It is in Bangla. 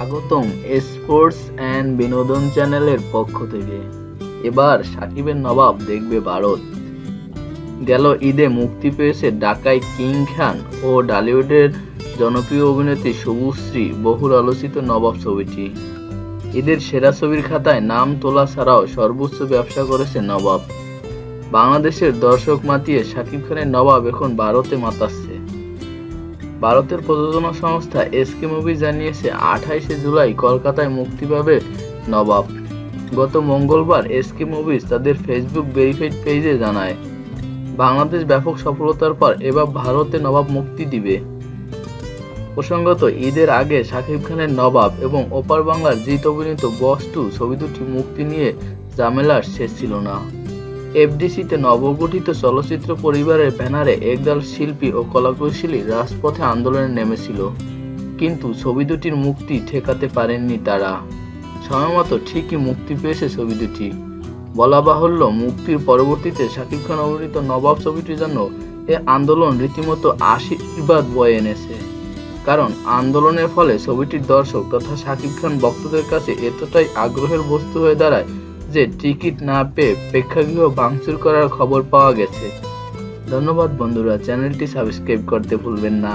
স্বাগতম স্পোর্টস অ্যান্ড বিনোদন চ্যানেলের পক্ষ থেকে। এবার সাকিবের নবাব দেখবে ভারত। গেল ঈদে মুক্তি পেয়েছে ডাকাই কিং খান ও ডালিউডের জনপ্রিয় অভিনেত্রী শুভশ্রী বহুল আলোচিত নবাব ছবিটি। ঈদের সেরা ছবির খাতায় নাম তোলা ছাড়াও সর্বোচ্চ ব্যবসা করেছে নবাব। বাংলাদেশের দর্শক মাতিয়ে শাকিব খানের নবাব এখন ভারতে মাতাচ্ছে। ভারতের প্রযোজনা সংস্থা এসকে মুভি জানিয়েছে আঠাইশে জুলাই কলকাতায় মুক্তি পাবে নবাব। গত মঙ্গলবার এসকে মুভিজ তাদের ফেসবুক ভেরিফাইড পেজে জানায়, বাংলাদেশ ব্যাপক সফলতার পর এবার ভারতে নবাব মুক্তি দিবে। প্রসঙ্গত, ঈদের আগে শাকিব খানের নবাব এবং ওপার বাংলার জিত অভিনীত বস টু ছবি দুটি মুক্তি নিয়ে ঝামেলার শেষ ছিল না। এফডিসিতে নবগঠিত চলচ্চিত্র পরিবারের ব্যানারে একদল শিল্পী ও কলাকুশলী রাজপথে আন্দোলনে নেমেছিল। কিন্তু ছবি দুটির মুক্তি ঠেকাতে পারেননি তারা। সময়মতো ঠিকই মুক্তি পেয়েছে ছবি দুটি। বলা বাহুল্য, মুক্তির পরবর্তীতে শাকিব খান অভিনীত নবাব ছবিটি যেন এ আন্দোলন রীতিমতো আশীর্বাদ বয়ে এনেছে। কারণ আন্দোলনের ফলে ছবিটির দর্শক তথা শাকিব খান ভক্তদের কাছে এতটাই আগ্রহের বস্তু হয়ে দাঁড়ায় যে টিকিট না পেয়ে প্রেক্ষাগৃহ ভাঙচুর করার খবর পাওয়া গেছে। ধন্যবাদ বন্ধুরা, চ্যানেলটি সাবস্ক্রাইব করতে ভুলবেন না।